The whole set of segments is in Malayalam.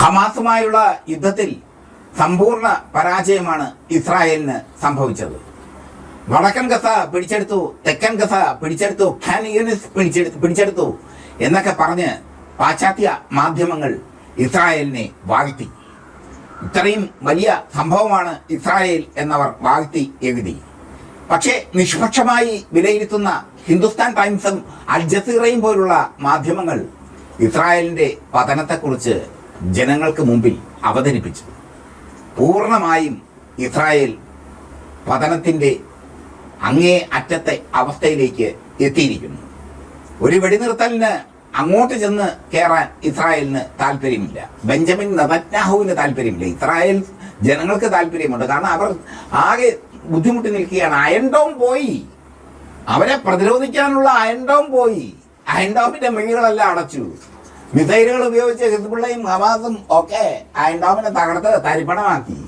ഹമാസുമായുള്ള യുദ്ധത്തിൽ സമ്പൂർണ പരാജയമാണ് ഇസ്രായേലിന് സംഭവിച്ചത്. വടക്കൻ ഗസ പിടിച്ചെടുത്തു തെക്കൻ ഗസ പിടിച്ചെടുത്തു ഖാൻ പിടിച്ചെടുത്തു പിടിച്ചെടുത്തു എന്നൊക്കെ പറഞ്ഞ് പാശ്ചാത്യ മാധ്യമങ്ങൾ ഇസ്രായേലിനെ വാഴ്ത്തി. ഇത്രയും വലിയ സംഭവമാണ് ഇസ്രായേൽ എന്നവർ വാഴ്ത്തി എഴുതി. പക്ഷേ നിഷ്പക്ഷമായി വിലയിരുത്തുന്ന ഹിന്ദുസ്ഥാൻ ടൈംസും അൽ ജസീറയും പോലുള്ള മാധ്യമങ്ങൾ ഇസ്രായേലിന്റെ പതനത്തെക്കുറിച്ച് ജനങ്ങൾക്ക് മുമ്പിൽ അവതരിപ്പിച്ചു. പൂർണമായും ഇസ്രായേൽ പതനത്തിന്റെ അങ്ങേ അറ്റത്തെ അവസ്ഥയിലേക്ക് എത്തിയിരിക്കുന്നു. ഒരു വെടിനിർത്തലിന് അങ്ങോട്ട് ചെന്ന് കയറാൻ ഇസ്രായേലിന് താല്പര്യമില്ല ബെഞ്ചമിൻ നബറ്റ്നാഹുവിന് താല്പര്യമില്ല ഇസ്രായേൽ ജനങ്ങൾക്ക് താല്പര്യമുണ്ട് കാരണം അവർ ആകെ ബുദ്ധിമുട്ടി നിൽക്കുകയാണ്. അയൻഡോം പോയി. അവരെ പ്രതിരോധിക്കാനുള്ള അയൻഡോം പോയി. അയൻഡോമിന്റെ മിഴികളെല്ലാം അടച്ചു. മിസൈലുകൾ ഉപയോഗിച്ച് ഹിസ്ബുള്ളയും ഹമാസും ഒക്കെ ആൻഡോമിനെ തകർത്ത് തരിപ്പണമാക്കി.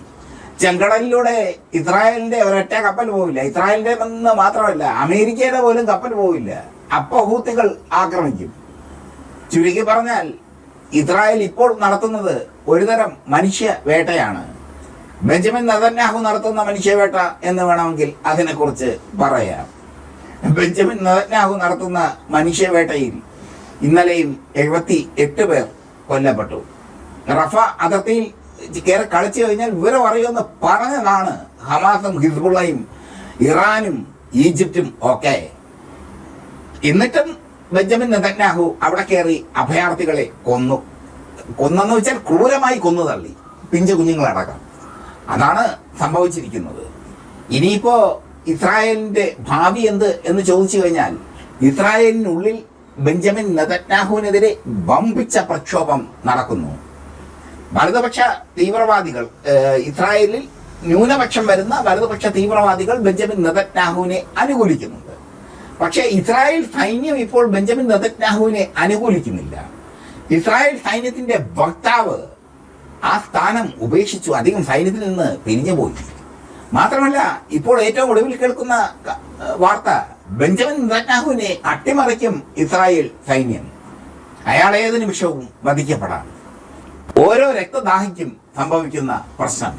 ചെങ്കടലിലൂടെ ഇസ്രായേലിന്റെ ഒരൊറ്റ കപ്പൽ പോവില്ല. ഇസ്രായേലിന്റെ നിന്ന് മാത്രമല്ല അമേരിക്കയുടെ പോലും കപ്പൽ പോവില്ല. അപ്പൊ ഹൂത്തികൾ ആക്രമിക്കും. ചുരുക്കി പറഞ്ഞാൽ ഇസ്രായേൽ ഇപ്പോൾ നടത്തുന്നത് ഒരുതരം മനുഷ്യ വേട്ടയാണ്. ബെഞ്ചമിൻ നദന്യാഹു നടത്തുന്ന മനുഷ്യവേട്ട എന്ന് വേണമെങ്കിൽ അതിനെക്കുറിച്ച് പറയാം. ബെഞ്ചമിൻ നദന്യാഹു നടത്തുന്ന മനുഷ്യവേട്ടയിൽ ഇന്നലെയും എഴുപത്തി എട്ട് പേർ കൊല്ലപ്പെട്ടു. റഫ അതിർത്തിയിൽ കയറി കളിച്ചു കഴിഞ്ഞാൽ വിവരം അറിയുമെന്ന് പറഞ്ഞതാണ് ഹമാസും ഹിസ്ബുള്ളയും ഇറാനും ഈജിപ്തും ഒക്കെ. എന്നിട്ടും ബെഞ്ചമിൻ നെതന്യാഹു അവിടെ കയറി അഭയാർത്ഥികളെ കൊന്നു. കൊന്നെന്ന് വെച്ചാൽ ക്രൂരമായി കൊന്നു തള്ളി പിഞ്ചു കുഞ്ഞുങ്ങളടക്കം. അതാണ് സംഭവിച്ചിരിക്കുന്നത്. ഇനിയിപ്പോ ഇസ്രായേലിന്റെ ഭാവി എന്ത് എന്ന് ചോദിച്ചു കഴിഞ്ഞാൽ ഇസ്രായേലിനുള്ളിൽ ബെഞ്ചമിൻ നെതന്യാഹുവിനെതിരെ വമ്പിച്ച പ്രക്ഷോഭം നടക്കുന്നു. വലതുപക്ഷ തീവ്രവാദികൾ ഇസ്രായേലിൽ ന്യൂനപക്ഷം വരുന്ന വലതുപക്ഷ തീവ്രവാദികൾ ബെഞ്ചമിൻ നെതന്യാഹുവിനെ അനുകൂലിക്കുന്നുണ്ട്. പക്ഷേ ഇസ്രായേൽ സൈന്യം ഇപ്പോൾ ബെഞ്ചമിൻ നെതന്യാഹുവിനെ അനുകൂലിക്കുന്നില്ല. ഇസ്രായേൽ സൈന്യത്തിന്റെ വക്താവ് ആ സ്ഥാനം ഉപേക്ഷിച്ചു. അധികം സൈന്യത്തിൽ നിന്ന് പിരിഞ്ഞു പോയി മാത്രമല്ല ഇപ്പോൾ ഏറ്റവും ഒടുവിൽ കേൾക്കുന്ന വാർത്ത ബെഞ്ചമിൻ നെറ്റാഹുവിനെ അട്ടിമറിക്കും ഇസ്രായേൽ സൈന്യം. അയാൾ ഏത് നിമിഷവും വധിക്കപ്പെടാം. ഓരോ രക്തദാഹിക്കും സംഭവിക്കുന്ന പ്രശ്നം.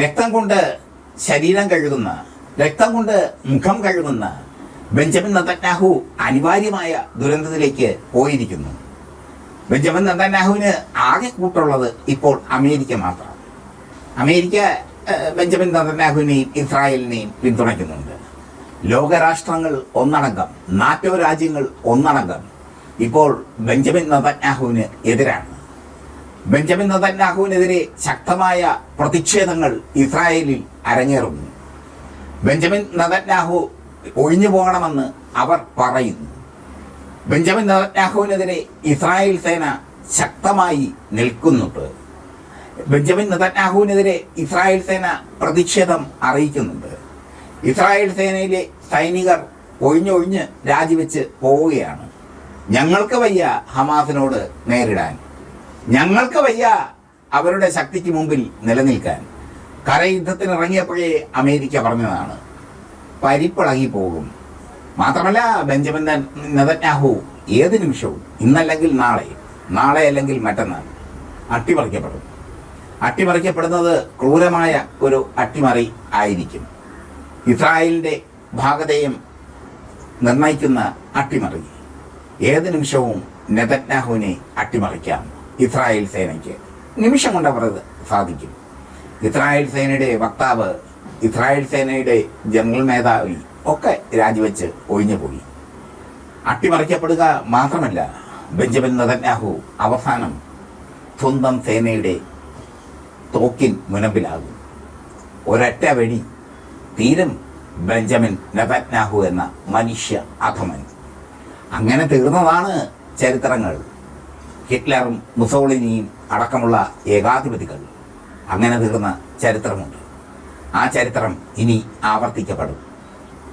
രക്തം കൊണ്ട് ശരീരം കഴുകുന്ന രക്തം കൊണ്ട് മുഖം കഴുകുന്ന ബെഞ്ചമിൻ നതന്യാഹു അനിവാര്യമായ ദുരന്തത്തിലേക്ക് പോയിരിക്കുന്നു. ബെഞ്ചമിൻ നതന്യാഹുവിന് ആകെ കൂട്ടുള്ളത് ഇപ്പോൾ അമേരിക്ക മാത്രം. അമേരിക്ക ബെഞ്ചമിൻ നതന്യാഹുവിനെയും ഇസ്രായേലിനെയും പിന്തുണയ്ക്കുന്നുണ്ട്. ലോകരാഷ്ട്രങ്ങൾ ഒന്നടങ്കം നാറ്റോ രാജ്യങ്ങൾ ഒന്നടങ്കം ഇപ്പോൾ ബെഞ്ചമിൻ നതന്യാഹുവിന് എതിരാണ്. ബെഞ്ചമിൻ നതന്യാഹുവിനെതിരെ ശക്തമായ പ്രതിഷേധങ്ങൾ ഇസ്രായേലിൽ അരങ്ങേറുന്നു. ബെഞ്ചമിൻ നതന്യാഹു ഒഴിഞ്ഞു പോകണമെന്ന് അവർ പറയുന്നു. ബെഞ്ചമിൻ നതന്യാഹുവിനെതിരെ ഇസ്രായേൽ സേന ശക്തമായി നിൽക്കുന്നുണ്ട്. ബെഞ്ചമിൻ നതന്യാഹുവിനെതിരെ ഇസ്രായേൽ സേന പ്രതിഷേധം അറിയിക്കുന്നുണ്ട്. ഇസ്രായേൽ സേനയിലെ സൈനികർ ഒഴിഞ്ഞൊഴിഞ്ഞ് രാജിവെച്ച് പോവുകയാണ്. ഞങ്ങൾക്ക് വയ്യ ഹമാസിനോട് നേരിടാൻ. ഞങ്ങൾക്ക് വയ്യ അവരുടെ ശക്തിക്ക് മുമ്പിൽ നിലനിൽക്കാൻ. കരയുദ്ധത്തിന് ഇറങ്ങിയപ്പോഴേ അമേരിക്ക പറഞ്ഞതാണ് പരിപ്പിളകി പോകും മാത്രമല്ല ബെഞ്ചമിൻ നെതന്യാഹു ഏത് നിമിഷവും ഇന്നല്ലെങ്കിൽ നാളെ നാളെ അല്ലെങ്കിൽ മറ്റന്നാൾ അട്ടിമറിക്കപ്പെടും. അട്ടിമറിക്കപ്പെടുന്നത് ക്രൂരമായ ഒരു അട്ടിമറി ആയിരിക്കും. ഇസ്രായേലിന്റെ ഭാഗതയും നിർണയിക്കുന്ന അട്ടിമറി. ഏത് നിമിഷവും നെതന്യാഹുവിനെ അട്ടിമറിക്കാം ഇസ്രായേൽ സേനയ്ക്ക്. നിമിഷം കൊണ്ട് അവർ സാധിക്കും. ഇസ്രായേൽ സേനയുടെ വക്താവ് ഇസ്രായേൽ സേനയുടെ ജനറൽ മേധാവി ഒക്കെ രാജിവെച്ച് ഒഴിഞ്ഞുപോയി. അട്ടിമറിക്കപ്പെടുക മാത്രമല്ല ബെഞ്ചമിൻ നെതന്യാഹു അവസാനം സ്വന്തം സേനയുടെ തോക്കിൻ മുനമ്പിലാകും. ഒരൊറ്റ വെടി തീരും ബെഞ്ചമിൻ നെതന്യാഹു എന്ന മനുഷ്യ അധമൻ അങ്ങനെ തീർന്നതാണ് ചരിത്രങ്ങൾ. ഹിറ്റ്ലറും മുസോളിനിയും അടക്കമുള്ള ഏകാധിപതികൾ. അങ്ങനെ തീർന്ന ചരിത്രമുണ്ട്. ആ ചരിത്രം ഇനി ആവർത്തിക്കപ്പെടും.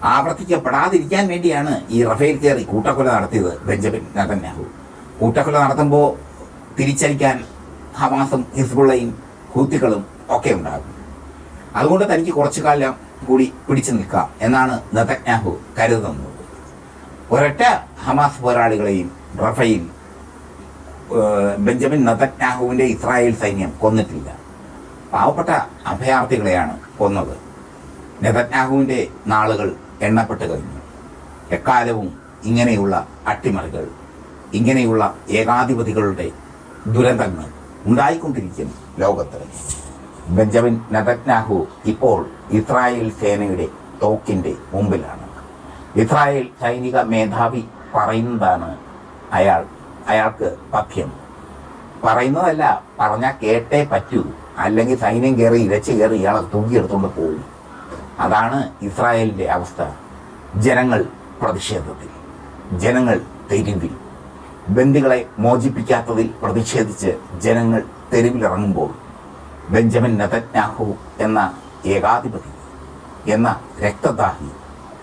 ആവർത്തിക്കപ്പെടാതിരിക്കാൻ വേണ്ടിയാണ് ഈ റഫേൽ കയറി കൂട്ടക്കൊല നടത്തിയത് ബെഞ്ചമിൻ നെതന്യാഹു കൂട്ടക്കൊല നടത്തുമ്പോൾ തിരിച്ചടിക്കാൻ ഹമാസും ഹിസ്ബുള്ളയും ഹൂത്തികളും ഒക്കെ ഉണ്ടാകും. അതുകൊണ്ട് തനിക്ക് കുറച്ചു കാലം കൂടി പിടിച്ചു നിൽക്കാം എന്നാണ് നെതന്യാഹു കരുതുന്നത്. ഒരൊറ്റ ഹമാസ് പോരാളികളെയും റഫയിൽ ബെഞ്ചമിൻ നതന്യാഹുവിന്റെ ഇസ്രായേൽ സൈന്യം കൊന്നിട്ടില്ല. പാവപ്പെട്ട അഭയാർത്ഥികളെയാണ് കൊന്നത്. നെതന്യാഹുവിന്റെ നാളുകൾ എണ്ണപ്പെട്ട് കഴിഞ്ഞു. എക്കാലവും ഇങ്ങനെയുള്ള അട്ടിമറികൾ ഇങ്ങനെയുള്ള ഏകാധിപതികളുടെ ദുരന്തങ്ങൾ ഉണ്ടായിക്കൊണ്ടിരിക്കും ലോകത്ത്. ബെഞ്ചമിൻ നതജ്ഞാഹു ഇപ്പോൾ ഇസ്രായേൽ സേനയുടെ തോക്കിന്റെ മുമ്പിലാണ്. ഇസ്രായേൽ സൈനിക മേധാവി പറയുന്നതാണ് അയാൾ അയാൾക്ക് പഥ്യം. പറയുന്നതല്ല പറഞ്ഞാൽ കേട്ടേ പറ്റൂ. അല്ലെങ്കിൽ സൈന്യം കയറി ഇരച്ച് കയറി ഇയാളെ തൂക്കിയെടുത്തുകൊണ്ട് പോകും അതാണ് ഇസ്രായേലിന്റെ അവസ്ഥ. ജനങ്ങൾ പ്രതിഷേധത്തിൽ ജനങ്ങൾ തെരുവിൽ. ബന്ദികളെ മോചിപ്പിക്കാത്തതിൽ പ്രതിഷേധിച്ച് ജനങ്ങൾ തെരുവിലിറങ്ങുമ്പോൾ ബെഞ്ചമിൻ നെതന്യാഹു എന്ന ഏകാധിപതി എന്ന രക്തദാഹി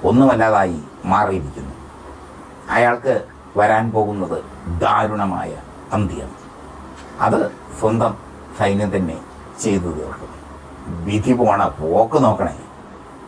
ഒന്നുമല്ലാതായി മാറിയിരിക്കുന്നു. അയാൾക്ക് വരാൻ പോകുന്നത് ദാരുണമായ അന്ത്യം. അത് സ്വന്തം സൈന്യം തന്നെ ചെയ്തു തീർക്കും വിധി പോണ പോക്ക് നോക്കണേ.